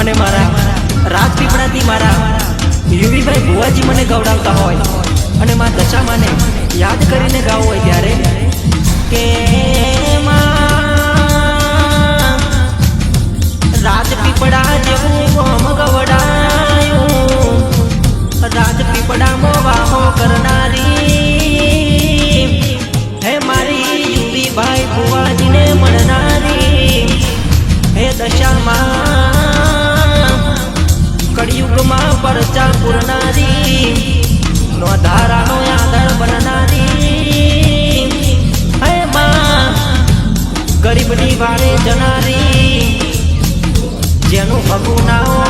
અને મારા રાજપીપળાથી મારા યુવીભાઈ ભુવાજી મને ગવડાવતા હોય. અને મા દશામાને યાદ કરીને ગાવું હોય ત્યારે કે રાજપીપળા જેવું ગોમ ગવડાયું. રાજપીપળામાં વાહો કરનારી. હે મારી યુવી ભાઈ ભુવાજીને મળનારી. હે દશામાં જનારી જેનું હકું ના